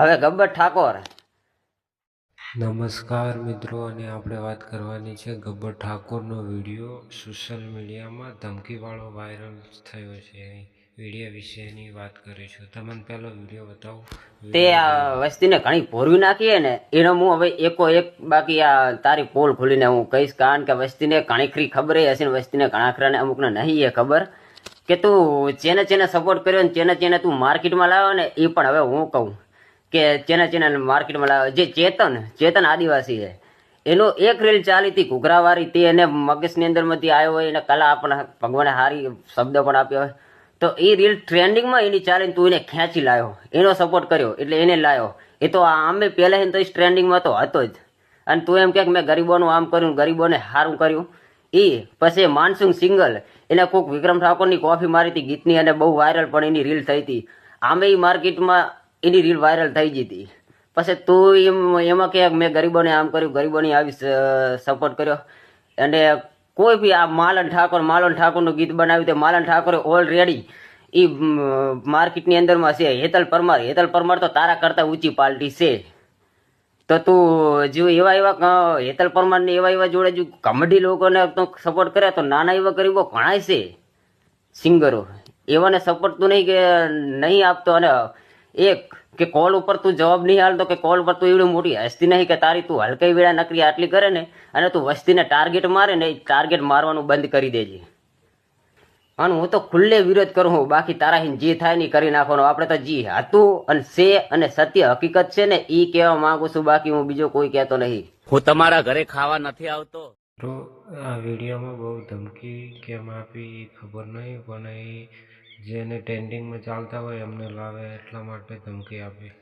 હવે ગબ્બર ઠાકોર. નમસ્કાર મિત્રો અને આપણે વાત કરવાની છે ગબ્બર ઠાકોરનો વીડિયો સોશિયલ મીડિયામાં ધમકીવાળો વાયરલ થયો છે. વીડિયો વિશેની વાત કરીશું તમને પહેલો વીડિયો બતાવો. તે આ વસ્તીને ઘણી ભોરવી નાખીએ ને એનો હું હવે એકો એક બાકી આ તારી પોલ ખોલીને હું કહીશ. કારણ કે વસ્તીને ઘણી ખરી ખબર હશે ને વસ્તીને ઘણા ખરાને અમુકને નહીં એ ખબર. કે તું જેને જેને સપોર્ટ કર્યો ને જેને જેને તું માર્કેટમાં લાવ્યો ને એ પણ હવે હું કહું. કે ચેના ચેના માર્કેટમાં લાવે. જે ચેતન ચેતન આદિવાસી છે. એનો એક રીલ ચાલી હતી, ઘૂઘરાવાળી તે એને મગજની અંદરમાંથી આવ્યો હોય, એને કલા પણ ભગવાને સારી શબ્દ પણ આપ્યો હોય. તો એ રીલ ટ્રેન્ડિંગમાં એની ચાલીને તું એને ખેંચી લાવ્યો એનો સપોર્ટ કર્યો, એટલે એને લાવ્યો એ તો આમે પહેલા તો ટ્રેન્ડિંગમાં તો હતો જ. અને તું એમ કે મેં ગરીબોનું આમ કર્યું ગરીબોને સારું કર્યું. એ પછી માનસુંગ સિંગલ, એને કોઈક વિક્રમ ઠાકોરની કોફી મારી હતી ગીતની અને બહુ વાયરલ પણ એની રીલ થઈ હતી. આમે માર્કેટમાં એની રીલ વાયરલ થઈ ગઈ હતી. પછી તું એમ, એમાં કે મેં ગરીબોને આમ કર્યું, ગરીબોને આવી સપોર્ટ કર્યો. અને કોઈ બી આ માલન ઠાકોર, માલન ઠાકોરનું ગીત બનાવ્યું તે માલન ઠાકોરે ઓલરેડી એ માર્કેટની અંદરમાં છે, હેતલ પરમાર હેતલ પરમાર તો તારા કરતાં ઊંચી પાર્ટી છે. તો તું જો એવા એવા હેતલ પરમારને એવા એવા જોડે જો કમડી લોકોને સપોર્ટ કરે તો નાના એવા ગરીબો ઘણા છે. સિંગરો. એવાને સપોર્ટ તું નહીં કે, નહીં આપતો અને એક કે કોલ ઉપર તું જવાબ નહીં હાલતો કે કોલ પર તું એવડી મોટી હસ્તી નહીં કે તારી તું હલકાઈ વેળા નકરી આટલી કરે ને અને તું વસ્તીને ટાર્ગેટ મારે ને એ ટાર્ગેટ મારવાનું બંધ કરી દેજે. અને હું તો ખુલ્લે વિરોધ કરું છું બાકી તારા હિન જે થાય ને કરી નાખવાનો. આપણે તો જી હતું અને છે અને સત્ય હકીકત છે ને એ કહેવા માંગુ છું બાકી હું બીજો કોઈ કહેતો નહીં. હું તમારા ઘરે ખાવા નથી આવતો. તો આ વિડીયોમાં બહુ ધમકી કેમ આપી ખબર નહીં પણ એ જેને ટ્રેન્ડિંગમાં ચાલતા હોય એમને લાવે એટલા માટે ધમકી આપી.